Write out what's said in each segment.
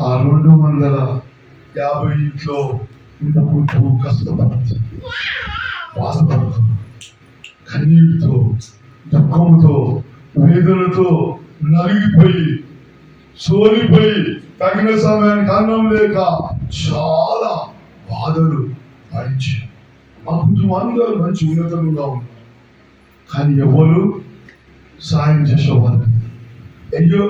ఆ రెండు వందల యాభై ఇంట్లో ఉండుకుంటూ కష్టపడుతూ. బాధపడుతూ. కన్నీటితో దుఃఖముతో వేదనతో నలిగిపోయి సోలిపోయి తగిన సమయానికి అన్నం లేక చాలా బాధలు భరించారు మా అందరూ మంచి ఉన్నతంగా ఉన్నారు. కానీ ఎవరు సాయం చేసేవాళ్ళు అయ్యో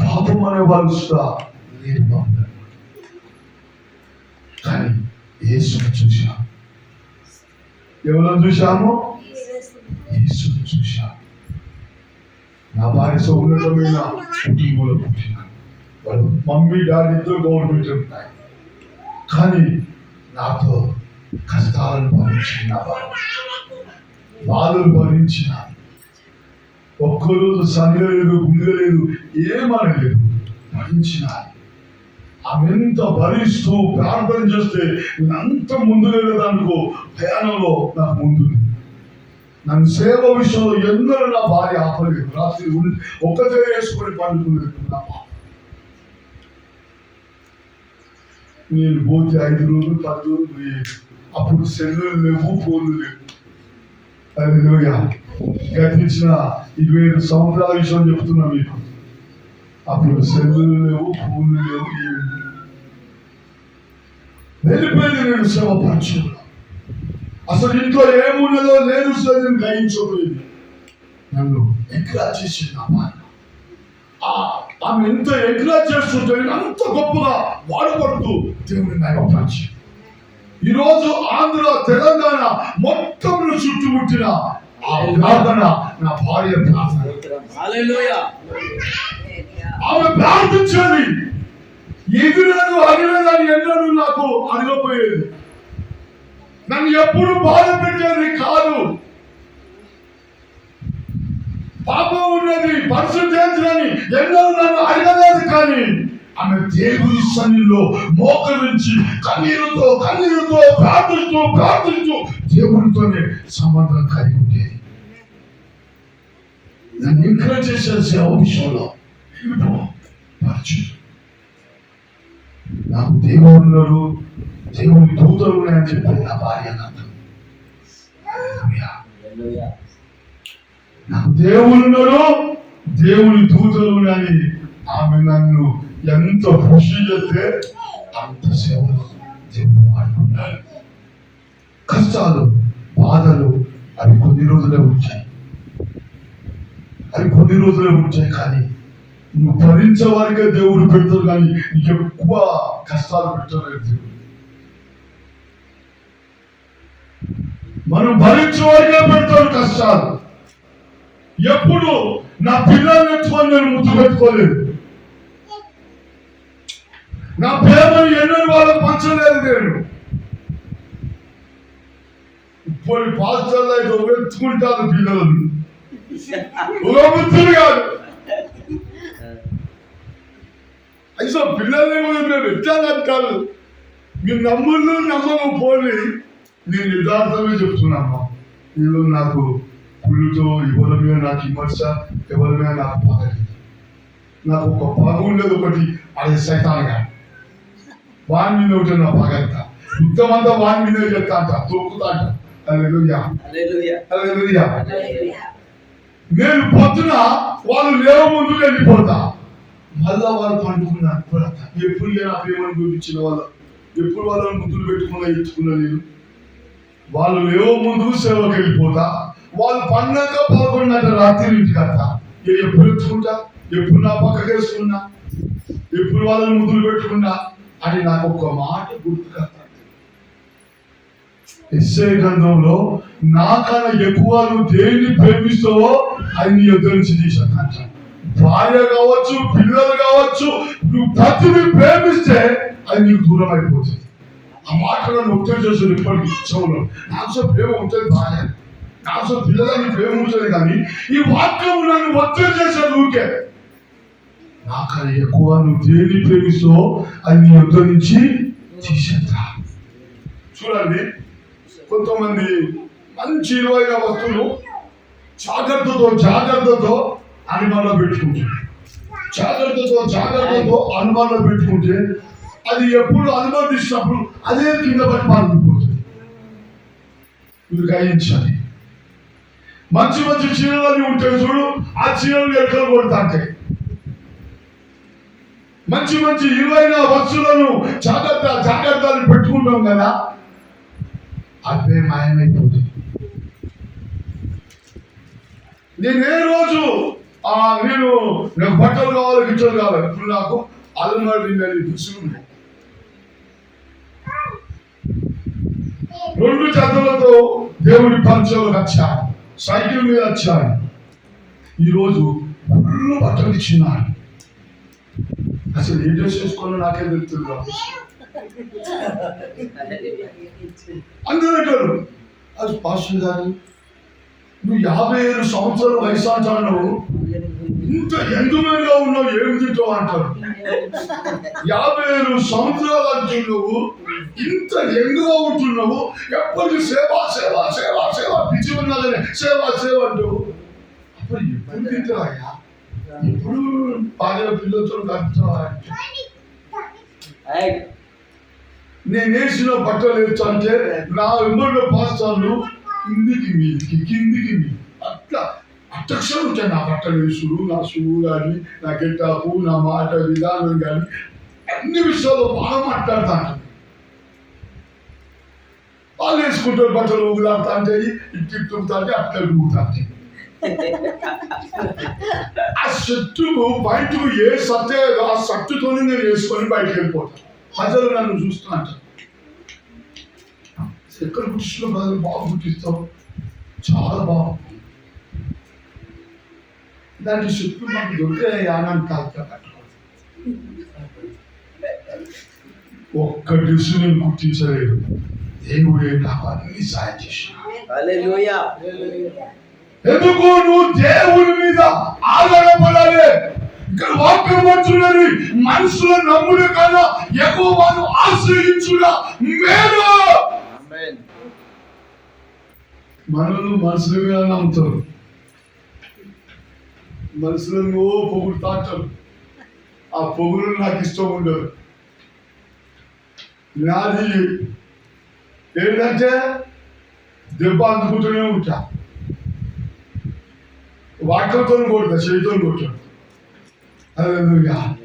పాపం అనే వాళ్ళు సుధా లేరు కానీ యేసును చూశాం ఎవరిని చూశాము? యేసును చూశా నా భార్య సౌన్నతమైన కుటుంబంలో పుట్టిన వాళ్ళు మమ్మీ డాడీ ఇద్దరు గవర్నమెంట్ ఉంటాయి కానీ నాతో కష్టాలను భరించిన నా భార్య. బాధలు భరించిన. ఒక్కరోజు సంగలేదు గుండెలేదు ఏమనలేదు భరించిన ఆమె ఎంత భరిస్తూ ప్రార్థన చేస్తే అంత ముందు లేదనుకో ప్రయాణంలో నాకు ముందు నన్ను సేవ విషయంలో ఎందరూ నా భార్య ఆపలేదు. రాత్రి ఉండి ఒక్కతే వేసుకొని పండుకునేది నా నేను పోతే ఐదు రోజులు పది రోజులు అప్పుడు సెల్లు లేవు ఫోన్లు లేవు. గతించిన ఇరవై ఐదు సంవత్సరాల విషయం చెప్తున్నా మీకు. అప్పుడు సెల్లులు లేవు పూలు లేవు వెళ్ళిపోయింది నేను శ్రమ పరిచయం అసలు ఇంట్లో ఏమున్నదో లేదు నేను నేను గ్రహించబోయింది. నన్ను ఎంకరేజ్ చేసింది అమ్మాయి ఆమె ఎంత ఎంకరేజ్ చేస్తుంటే అంత గొప్పగా వాడబడుతూ దేవుని మహిమపరిచి ఈరోజు ఆంధ్ర తెలంగాణ మొత్తం చుట్టుముట్టిన ఆ ప్రార్థన నా భార్య ప్రార్థన. ఆమె ప్రార్థించేది ఎదురను అడిగేదని ఎన్నడూ నాకు అడగపోయేది. నన్ను ఎప్పుడు బాధ పెట్టేది కాదు. పాపం ఉన్నది పరిశుద్ధేంద్రని ఎన్నడూ నన్ను అడగలేదు కానీ ఆమె దేవుని సన్నిలో మోకరించి కన్నీరుతో కన్నీరుతో ప్రార్థిస్తూ ప్రార్థిస్తూ దేవునితోనే సంబంధం కలిగి ఉండేది. నన్ను ఎంకరేజ్ చేసే సేవ విషయంలో. నాకు ఉన్నారు దేవుని దూతలు ఉన్నాయని చెప్పారు నా భార్య నాకు నాకు దేవుడు ఉన్నారు దేవుని దూతలు ఉన్నాయని ఆమె నన్ను ఎంత కృషి చేస్తే అంత సేవలు కష్టాలు బాధలు అవి కొన్ని రోజులే ఉంచాయి అవి కొన్ని రోజులే ఉంచాయి కానీ నువ్వు భరించే వారికే దేవుడు పెడతాడు కానీ నీకు ఎక్కువ కష్టాలు పెట్టలేదు దేవుడు మనం భరించే వారికే పెడతాడు కష్టాలు ఎప్పుడు నా పిల్లల్ని ఎత్తుకొని నేను ముద్దు పెట్టుకోలేదు నా ప్రేమను ఎన్నో వాళ్ళకు పంచలేదు నేను కొన్ని పాస్టర్లు అయితే ఒక పిల్లలను ఒక కాదు. అయితే పిల్లల్ని మేము ఎత్తానంటారు మీరు నమ్ములు నమ్మకపోని నేను యథార్థమే చెప్తున్నామా నేను నాకు పుల్లుతో ఎవరి మీద నాకు విమర్శ ఎవరి మీద నాకు పగలేదు నాకు ఒక పగు ఉండేది ఒకటి అది సైతాన్ సైతాన్గా. వాని మీద ఒకటి నా పగ అంత యుద్ధమంతా వాని మీద చెప్తా అంట తొక్కుతా అంట. హల్లెలూయా. హల్లెలూయా. హల్లెలూయా. హల్లెలూయా. నేను పొద్దున వాళ్ళు లేవ ముందు వెళ్ళిపోతా మళ్ళా వాళ్ళు పండుకున్నారు. ఎప్పుడు ఏ నా ప్రేమను చూపించిన వాళ్ళు. ఎప్పుడు వాళ్ళని ముద్దులు పెట్టుకున్నా ఎత్తుకున్నా నేను. వాళ్ళు లేవ ముందు సేవకి వెళ్ళిపోతా. వాళ్ళు పండాక పదకొండున్నర రాత్రి వస్తా. ఏ ఎప్పుడు ఎత్తుకుంటా? ఎప్పుడు నా పక్కకి వేసుకున్నా? ఎప్పుడు వాళ్ళని ముద్దులు పెట్టుకున్నా? అని నాకు ఒక మాట గుర్తుకొస్తా ఎస్ఐ గ్రంథంలో నాకన్నా ఎక్కువ నువ్వు దేన్ని ప్రేమిస్తావో అది నీ యొద్ద నుంచి తీసాను భార్య కావచ్చు పిల్లలు కావచ్చు నువ్వు ప్రతిని ప్రేమిస్తే అది నీకు దూరం అయిపోతుంది. ఆ మాటలో నొక్కి చేస్తుంది ఇప్పటికి చెవులో నాకు ప్రేమ ఉంటుంది భార్య. నాకు పిల్లలని ప్రేమ ఉంటుంది కానీ ఈ వాక్యం నన్ను ఒత్తిడి చేశాను ఊరికే. నాకన్నా ఎక్కువ నువ్వు దేన్ని ప్రేమిస్తావో అది నీ యొద్ద నుంచి తీసేద్దా? చూడండి కొంతమంది మంచి విలువైన వస్తువులు జాగ్రత్తతో జాగ్రత్తతో అనుమానం పెట్టుకుంటుంది జాగ్రత్తతో జాగ్రత్తతో అనుమానం పెట్టుకుంటే అది ఎప్పుడు అనుమతించినప్పుడు అదే కింద పడి పాల్గొపోతుంది మీరు గ్రహించాలి మంచి మంచి చీరలు ఉంటాయి చూడు ఆ చీరలు ఎక్కడ కొడతాంటాయి మంచి మంచి ఇరువైన వస్తువులను జాగ్రత్త జాగ్రత్తలు పెట్టుకుంటాం కదా. అవే మాయమైపోతుంది. నేను ఏ రోజు ఆ నేను నాకు బట్టలు కావాలి గిట్టలు కావాలి ఇప్పుడు నాకు అలనాడు నిందని దుస్తులు రెండు చేతులతో దేవుడి పంచంలోకి వచ్చాను సైకిల్ మీద వచ్చాను ఈరోజు ఫుల్ బట్టలు ఇచ్చిన అసలు ఏం డ్రెస్ నాకే తెలుస్తుంది? అందరూ అంటారు అది పాస్టర్ గారు నువ్వు యాభై ఏడు సంవత్సరాల వయసు అంటాను ఇంత ఎంగుమేగా ఉన్నావు ఏమి తింటావు అంటారు? యాభై ఏడు సంవత్సరాలు అంటున్నావు ఇంత ఎందుగా ఉంటున్నావు ఎప్పటికీ సేవ సేవ సేవ సేవ పిచ్చి ఉన్నదని సేవ సేవ అంటావు. అప్పుడు ఎప్పుడు తింటావయ్యా ఎప్పుడు భార్య పిల్లలతో నేను వేసిన బట్టలు వేస్తుంటే నా వెంబడిలో పాస్తాను కిందికి మీదికి కిందికి మీ అట్లా అట్టక్షరం ఉంటాయి నా బట్టలు వేసుడు నా షూ కానీ నా గెట్టాపు నా మాట విధానం కానీ అన్ని విషయాల్లో బాగా మాట్లాడతాను వాళ్ళు వేసుకుంటారు బట్టలు ఊగులాడుతా అంటే ఇటు ఇటు ఊగుతాంటే అట్లా ఊగుతాంటే ఆ షర్టు బయటకు ఏ సత్తే ఆ సట్టుతోనే నేను వేసుకొని బయటకు వెళ్ళిపోతాను ప్రజలు నన్ను చూస్తున్నా అంటారు. ఎక్కడ కుర్చీలో ప్రజలు బాగా గుర్తిస్తావు చాలా బాగుంది దాంట్లో చుట్టూ మాకు దొరికే యానాన్ని కాలుతా ఒక్క డ్రెస్ నేను గుర్తించలేదు దేవుడే నాకు అన్ని సాయం చేసిన. ఎందుకు నువ్వు దేవుని మీద ఆధారపడాలి? ఇక్కడ వాక్యం వచ్చున్నది మనుషుల నమ్ముడు కన్నా ఎక్కువ వారు ఆశ్రయించుడా మేలు. మనల్ని మనుషుల మీద నమ్ముతారు. మనుషులను ఓ పొగుడు తాటరు ఆ పొగులు నాకు ఇష్టం ఉండదు నాది ఏంటంటే దెబ్బ అందుకుంటూనే ఉంటా. వాక్యంతో కొడతా చేతితో కొట్టాడు అదేవిధంగా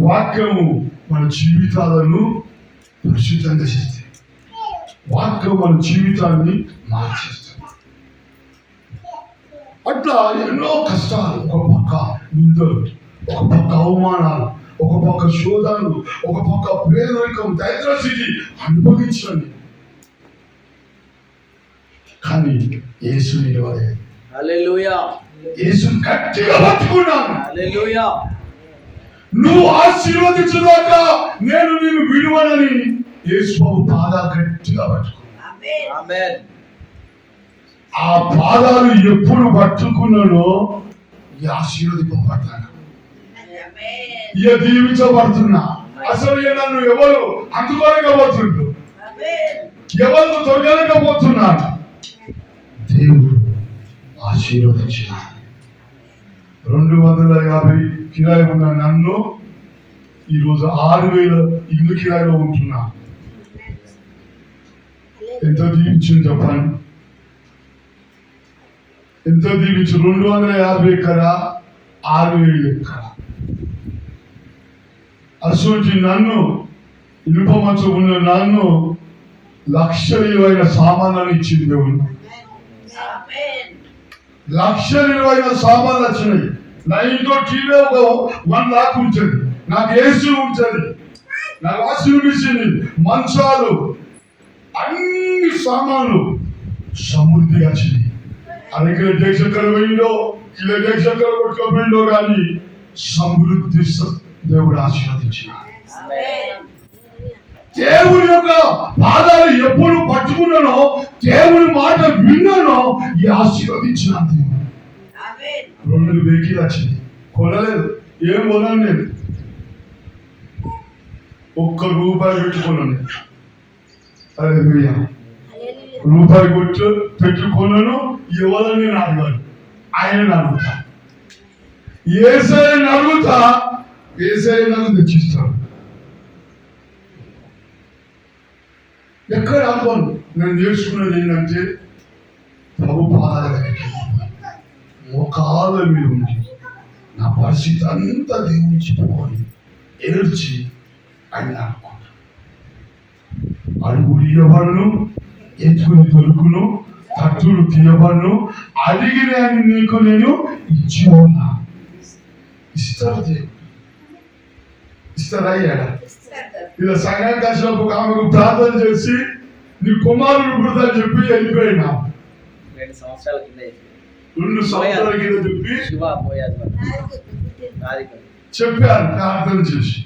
వాక్యము మన జీవితాలను పరిశుద్ధంగా చేస్తుంది. వాక్యం మన జీవితాన్ని మార్చేస్తుంది. అట్లా ఎన్నో కష్టాలు ఒక పక్క నిందలు ఒక పక్క అవమానాలు ఒక పక్క శోధాలు ఒక పక్క పేదరికం దరిద్ర స్థితి అనుభవించండి. కానీ యేసు నిలవలేదు. Hallelujah. యేసు గట్టిగా పట్టుకున్నాను. నువ్వు ఆశీర్వదించదాకా నేను నిన్ను విడువనని యేసు బాబు పాదాలు గట్టిగా పట్టుకున్నాను. ఆ పాదాలు ఎప్పుడు పట్టుకున్నానో ఈ ఆశీర్వదింపబడతాను ఇక దీవించబడుతున్నా అసలు నన్ను ఎవరు అందుకోలేకపోతుండ్రు. ఎవరు దొరకలేకపోతున్నాను దేవుడు ఆశీర్వదించిన. రెండు వందల యాభై కిరాయి ఉన్న నన్ను ఈరోజు ఆరు వేల ఇల్లు కిరాయిలో ఉంటున్నా. ఎంత దీవించింది చెప్పండి ఎంత దీవించు? రెండు వందల యాభై ఎకరా ఆరు వేలు ఎకరా. అటువంటి నన్ను ఇనుప మంచు ఉన్న నన్ను లక్ష విలువైన సామానాన్ని ఇచ్చింది దేవుడు. లక్ష విలువైన సామాన్లు వచ్చినాయి. నా ఇంట్లో టీవీ ఒక వన్ లాక్ ఉంచండి. నాకు ఏసీ ఉంచండి. నా వాషింగ్ మిషన్ మంచాలు అన్ని సామాన్లు సమృద్ధిగా వచ్చినాయి. అలాగే దేశక్కడ పోయిందో ఇలా దేశక్కడ కొట్టుకోపోయిందో కానీ సమృద్ధి దేవుడు ఆశీర్వదించిన దేవుని యొక్క పాదాలు ఎప్పుడు పట్టుకున్నానో దేవుని మాట విన్నానో ఈ ఆశీర్వదించిన రెండు వెహికల్ వచ్చింది. కొనలేదు. ఏం కొనను నేను? ఒక్క రూపాయి పెట్టుకున్నాను. అదే రూపాయి కొట్టు పెట్టుకున్నాను ఎవరని నేను అడగాను ఆయనను అడుగుతా. ఏసైని అడుగుతా ఏసై నన్ను ఎక్కడ అనుకోను నేను నేర్చుకున్నది ఏంటంటే ప్రభు పాదాల మోకాల మీద ఉండి నా పరిస్థితి అంతా దేవుని చెప్పుకొని ఏడ్చి అని అనుకున్నా అడుగు ఇవ్వబడను ఎత్తుకుని దొరుకును తట్టులు తీయబడను అడిగిన నీకు నేను ఇచ్చి ఉన్నా ఇస్తారు దేవుడు. ఇస్తారా అయ్యాడా ఇలా సంఘానికి ఆమెకు ప్రార్థన చేసి నీ కుమారుడు పుడతాని చెప్పి వెళ్ళిపోయినా. రెండు సంవత్సరాల కింద చేసింది. రెండు సంవత్సరాల కింద చెప్పి. చెప్పాను ప్రార్థన చేసి.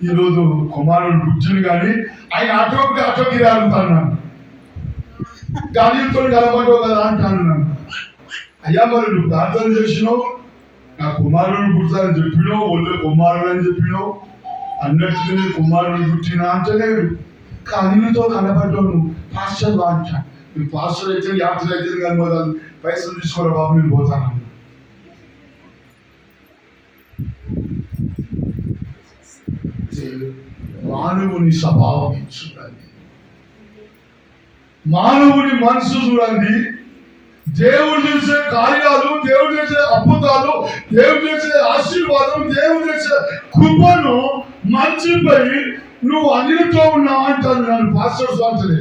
ఈరోజు కుమారుడు బుజ్జుని కానీ ఆయన అటోకి అటోకి రాలుతాను గాలితో కలబడవు కదా అంటాను నన్ను అయ్యా మరి నువ్వు ప్రార్థన చేసినావు? నా కుమారుడు పుడతానని చెప్పినో ఒళ్ళు కుమారుడు అని చెప్పినో అన్నట్టుగా కుమారుడు పుట్టినా అంటలేడు. కన్నుతో కనబడ్డాను. పాస్టర్ అంట నువ్వు పాస్టర్ అయితే యాత్ర అయితే కనబడాలి పైసలు తీసుకోరా బాబు నేను పోతాను మానవుని స్వభావం చూడండి మానవుని మనసు చూడండి దేవుడు చేసే కార్యాలు దేవుడు చేసే అద్భుతాలు దేవుడు చేసే ఆశీర్వాదం దేవుడు చేసే కృపను మంచిపై నువ్వు అన్నిటితో ఉన్నావు అంటాను నన్ను పాస్టర్ స్వామి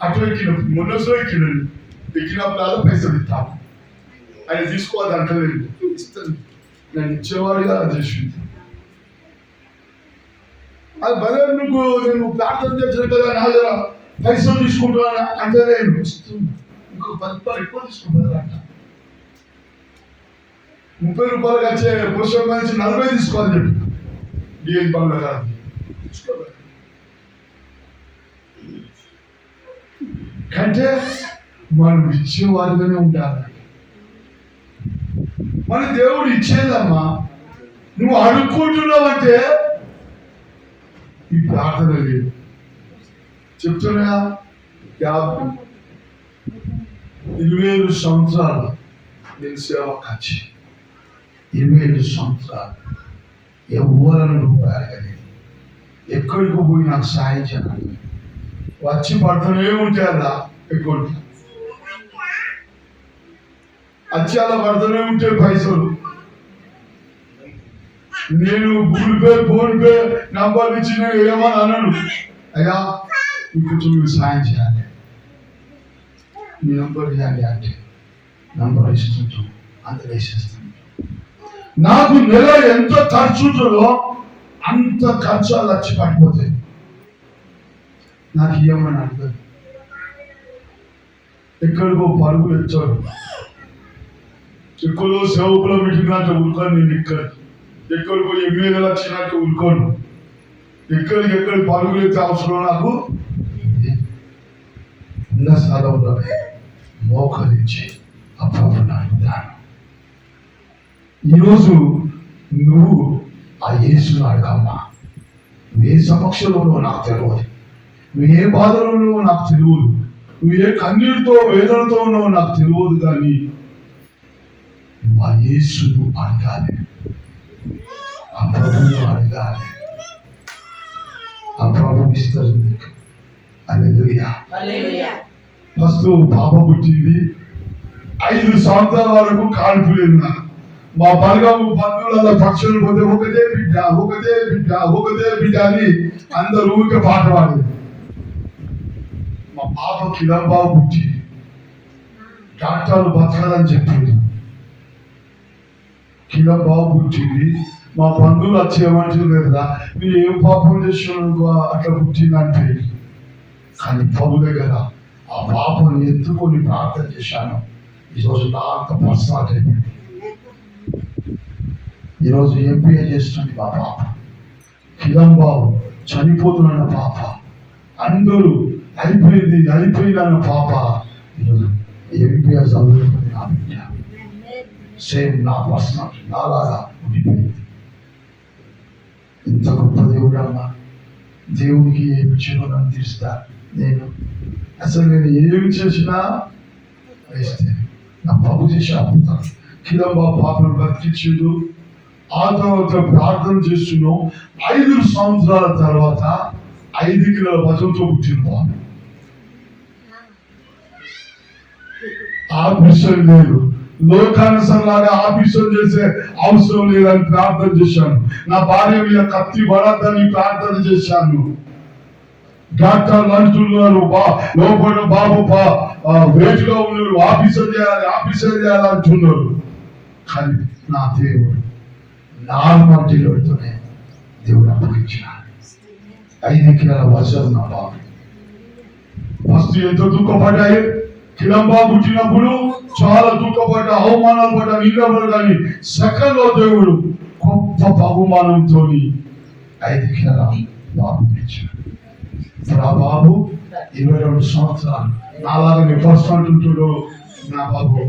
అటు ఎక్కినప్పుడు మొన్నసో ఎక్కినాను ఎక్కినప్పుడు పైసలు ఇస్తాను ఆయన తీసుకోవాలి అంటలేదు ఇస్తాను. నేను ఇచ్చేవాడిగా చేసింది. అది భలే నువ్వు నేను ప్రార్థన చేసిన కదా నా దగ్గర పైసలు తీసుకుంటున్నాను అంటే నేను ఇస్తున్నాను ఇంకో పది రూపాయలు ఎక్కువ తీసుకుంటారంట ముప్పై రూపాయలకు వచ్చే పురుషుల నుంచి నలభై తీసుకోవాలి చెప్పి. డిఎస్ పనులు కాదు కంటే మనం ఇచ్చేవారిగానే ఉండాలి. మన దేవుడు ఇచ్చేదమ్మా. నువ్వు అడుక్కుంటున్నావంటే ఈ ప్రార్థన లేదు. చెప్తున్నా యాభై ఇరవై ఏడు సంవత్సరాలు నేను సేవ కాచి ఇరవై ఏడు సంవత్సరాలు ఎవరని రూపాయలు ఎక్కడికి పోయి నాకు సాయం చేయాలి. వచ్చి పడుతూనే ఉంటే అలా ఎక్కువ వచ్చి అలా పడుతూనే ఉంటే పైసలు. నేను Google Pay phone pay number ఇచ్చి నేను ఏమని అనను. అయ్యా ఇప్పుడు మీరు సాయం చేయాలి. నంబర్ ఇవ్వాలి అంటే నంబర్ ఇస్తుంటాం అంత వేసేస్తాం. నాకు నెల ఎంత ఖర్చు ఉంటుందో అంత ఖర్చు లక్ష పడిపోతాయి. నాకు ఏమని అంటారు ఎక్కడికో పరుగులు ఎచ్చాడు ఎక్కడో సేవకుల మీటింగ్ అంటే ఉరుకోను నేను ఇక్కడ ఎక్కడికో ఎమ్మెల్యే వచ్చినట్టు ఉరుకోను. ఎక్కడికి ఎక్కడ పరుగులు ఎత్తే అవసరం నాకు? ఉన్న స్థలంలో మోకరించి అప్పుడు అడుగుతాను ఈరోజు నువ్వు ఆ యేసును అడగమ్మా. నువ్వు ఏ సమక్షంలో ఉన్నావో నాకు తెలియదు నువ్వు ఏ బాధలో ఉన్నావో నాకు తెలియదు నువ్వు ఏ కన్నీటితో వేదనతో ఉన్నావో నాకు తెలియదు కానీ నువ్వు ఆ యేసును అడగాలి. ఆ ప్రభువును అడగాలి. ఆ ప్రభు ఇస్తారు నీకు. ఫస్ట్ పాప పుట్టింది ఐదు సంవత్సరాల వరకు కాల్పు లేదు మా బలగాము బంధువుల పక్షులు పోతే ఒకటే బిడ్డ ఒకటే బిడ్డ ఒకటే బిడ్డ అని అందరూ ఊరికే పాట పాడేది. మా పాప కిలంబాబు పుట్టింది డాక్టర్లు బతకాలని చెప్పింది కిలంబాబు పుట్టింది మా బంధువులు వచ్చేయమంటుంది కదా మీరు ఏం పాపం చేసినావు అట్లా పుట్టిందంటే. కానీ ప్రభు కదా. ఆ పాపను ఎత్తుకొని ప్రార్థన చేశాను. ఈరోజు నా పర్సనల్ అయిపోయింది ఈరోజు ఎంపీఏ చేస్తుంది మా పాప. కిలం బాబు చనిపోతున్న పాప. అందరూ అయిపోయింది అయిపోయిందన్న పాప. ఈరోజు ఎంపీఏ చదువుతుంది నా బిడ్డ. సేమ్ నా పర్సనల్ నాలాగా ఉండిపోయింది. ఇంత గొప్ప దేవుడు అమ్మా దేవునికి ఏమి చేయలో నన్ను నేను అసలు నేను ఏమి చేసినా వేస్తే నా బాబు చేసే అద్భుతం కిలంబా పాపను బతికించిండు. ఆ తర్వాత ప్రార్థన చేస్తున్నాం ఐదు సంవత్సరాల తర్వాత ఐదు కిలోల భజంతో పుట్టిన బాబు. ఆఫీసర్ లేదు. లోకానుసరంలాగా ఆఫీసర్ చేసే అవసరం లేదని ప్రార్థన చేశాను. నా భార్య మీద కత్తి పడద్దని ప్రార్థన చేశాను. డాక్టర్ అంటున్నారు బా లోపల బాబు వేటిలో వేటుగా ఉన్నారు. ఆఫీసర్ చేయాలి ఆఫీసర్ చేయాలి అంటున్నారు. కానీ నా దేవుడు నార్మల్ దేవుడు అప్పగించినాడు. ఐదు కిలోల వజన్ నా బాబు. ఫస్ట్ ఎంత దుఃఖపడ్డాయి. కిలంబా పుట్టినప్పుడు చాలా దుఃఖపడ్డ అవమానాలు పడ్డ నిలబడు కానీ సెకండ్ దేవుడు గొప్ప బహుమానంతో ఐదు కిలోల బాబు ఇచ్చాడు. రా బాబు ఇరవై రెండు సంవత్సరాలు. నాలాగా ఫస్ట్ అంటుంటాడు నా బాబు